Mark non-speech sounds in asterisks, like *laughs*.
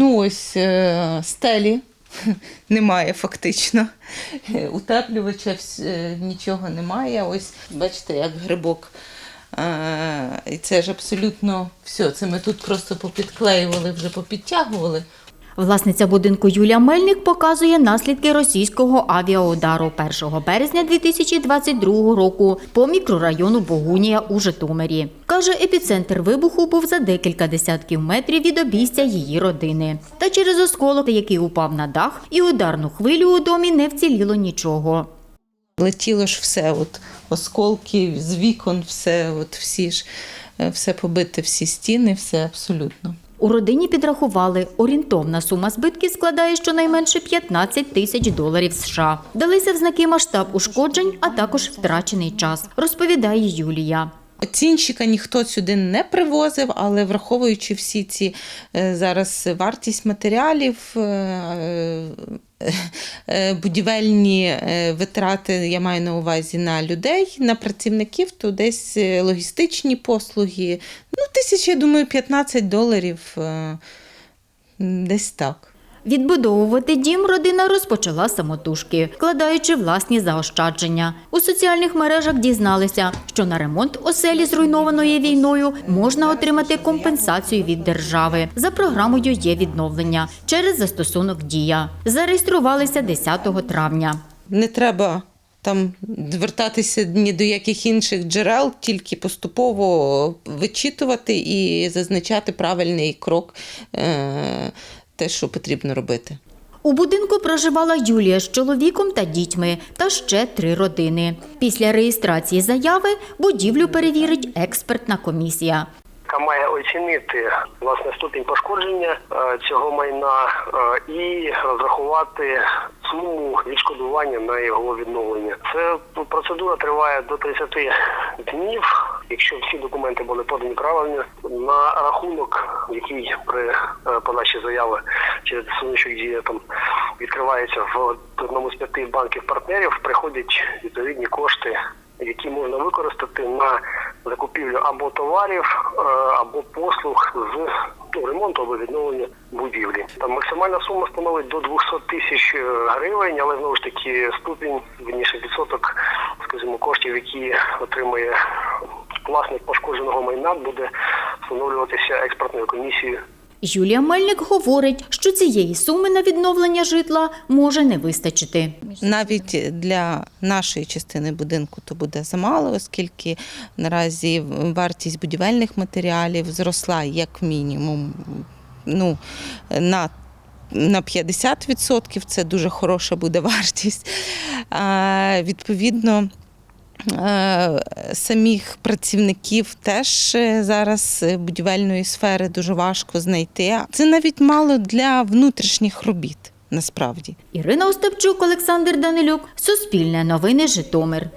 Ну, ось е, стелі *laughs* немає фактично. Утеплювача е, нічого немає. Ось бачите, як грибок. Е, І це ж абсолютно все. Це ми тут просто попідклеювали, вже попідтягували. Власниця будинку Юлія Мельник показує наслідки російського авіаудару 1 березня 2022 року по мікрорайону Богунія у Житомирі. Каже, епіцентр вибуху був за декілька десятків метрів від обійстя її родини. Та через осколок, який упав на дах, і ударну хвилю у домі не вціліло нічого. Летіло ж все, от осколки з вікон, все, от всі ж, е, все побите, всі стіни, все абсолютно. У родині підрахували, орієнтовна сума збитків складає щонайменше 15 тисяч доларів США. Далися в знаки масштаб ушкоджень, а також втрачений час, розповідає Юлія. Оцінщика ніхто сюди не привозив, але враховуючи всі ці е, зараз вартість матеріалів, е, е, будівельні витрати, я маю на увазі на людей, на працівників, то десь логістичні послуги. Ну, тисяч, я думаю, 15 доларів. Десь так. Відбудовувати дім родина розпочала самотужки, вкладаючи власні заощадження. У соціальних мережах дізналися, що на ремонт оселі, зруйнованої війною, можна отримати компенсацію від держави. За програмою є відновлення через застосунок Дія. Зареєструвалися 10 травня. Не треба там звертатися ні до яких інших джерел, тільки поступово вичитувати і зазначати правильний крок, е, те, що потрібно робити. У будинку проживала Юлія з чоловіком та дітьми та ще три родини. Після реєстрації заяви будівлю перевірить експертна комісія. яка має оцінити власне ступінь пошкодження е, цього майна е, і розрахувати суму відшкодування на його відновлення. Це процедура триває до 30 днів. Якщо всі документи були подані правильно, на рахунок, який при е, подачі заяви через сонячок дія там відкривається в одному з п'яти банків партнерів, приходять відповідні кошти які можна використати на закупівлю або товарів, е, або послуг з ну, ремонту або відновлення будівлі. Там максимальна сума становить до 200 тисяч е, гривень, але знову ж таки ступінь вірніше відсоток, скажімо, коштів, які отримує власник пошкодженого майна, буде встановлюватися експертною комісією Юлія Мельник говорить, що цієї суми на відновлення житла може не вистачити. Навіть для нашої частини будинку то буде замало, оскільки наразі вартість будівельних матеріалів зросла як мінімум ну, на на 50% це дуже хороша буде *laughs* вартість. А, відповідно, самих працівників теж е, зараз е, будівельної сфери дуже важко знайти. Це навіть мало для внутрішніх робіт насправді. Ірина Остапчук, Олександр Данилюк, Суспільне новини Житомир.